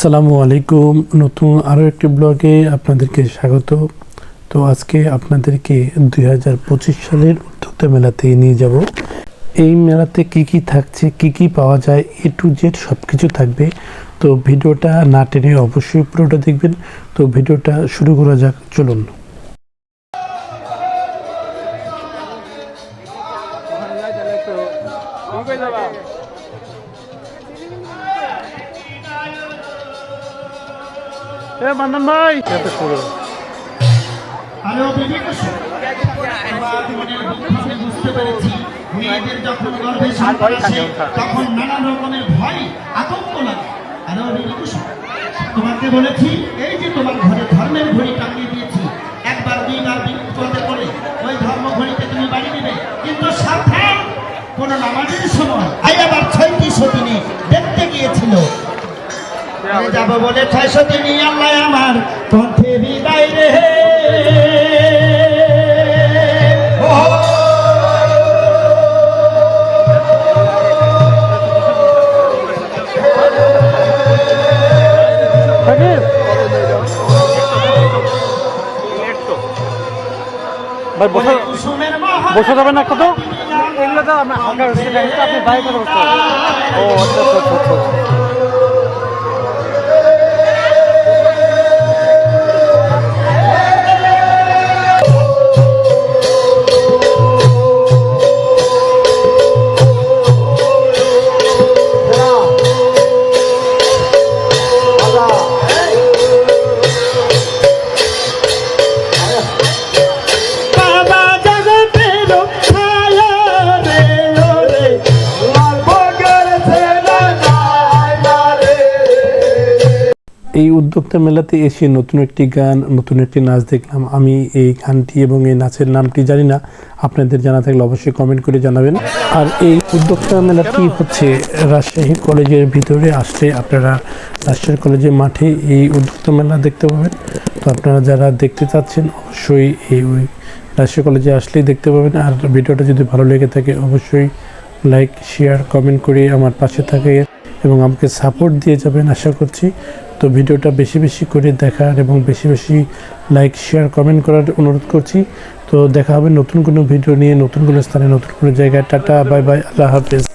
আসসালামু আলাইকুম। নতুন আরও একটি ব্লগে আপনাদেরকে স্বাগত। তো আজকে আপনাদেরকে দুই হাজার পঁচিশ সালের উদ্যোক্তা মেলাতে নিয়ে যাব। এই মেলাতে কি কি থাকছে, কি কি পাওয়া যায় এ টু জেড সব কিছু থাকবে। তো ভিডিওটা না টেনে অবশ্যই পুরোটা দেখবেন। তো ভিডিওটা শুরু করা যাক, চলুন। বান্দন ভাই। শুরু আরও বিভিন্ন বুঝতে পেরেছি। মেয়েদের যখন গর্ভে সন্তান আসে তখন নানা রকমের ভয় আতঙ্ক লাগে। আরও বিভিন্ন তোমাকে বলেছি এই যে তোমার ঘরে ধর্মের ঘড়ি টাঙিয়ে দিয়েছি একবার দুইবার বিপদে পড়ে ওই ধর্ম ঘড়িতে তুমি বাড়ি দিবে। কিন্তু সাবধান কোন নামাজের সময় আই আবার ছয়ত্রিশশো দিনে দেখতে গিয়েছিল। আমি যাব। বলে ছয়শো দিনই আল্লাহ আমার। পথে বিদায় রে। বসে যাবেন না কত? এগুলো তো আমরা আপনি বাইরে কথা ও আচ্ছা আচ্ছা আচ্ছা। এই উদ্যোক্তা মেলাতে এসে নতুন একটি গান, নতুন একটি নাচ দেখলাম। আমি এই গানটি এবং এই নাচের নামটি জানি না। আপনাদের জানা থাকলে অবশ্যই কমেন্ট করে জানাবেন। আর এই উদ্যোক্তা মেলাটি হচ্ছে রাজশাহী কলেজের ভিতরে আসলে আপনারা রাজশাহী কলেজের মাঠে এই উদ্যোক্তা মেলা দেখতে পাবেন। তো আপনারা যারা দেখতে চাচ্ছেন, অবশ্যই এই ওই রাজশাহী কলেজে আসলেই দেখতে পাবেন। আর ভিডিওটা যদি ভালো লেগে থাকে, অবশ্যই লাইক শেয়ার কমেন্ট করে আমার পাশে থাকে এবং আমাকে সাপোর্ট দিয়ে যাবেন আশা করছি। তো ভিডিওটা বেশি বেশি করে দেখার এবং বেশি বেশি লাইক শেয়ার কমেন্ট করার অনুরোধ করছি। তো দেখা হবে নতুন কোনো ভিডিও নিয়ে, নতুন কোনো স্থানে, নতুন কোনো জায়গায়। টাটা বাই বাই আল্লাহ হাফেজ।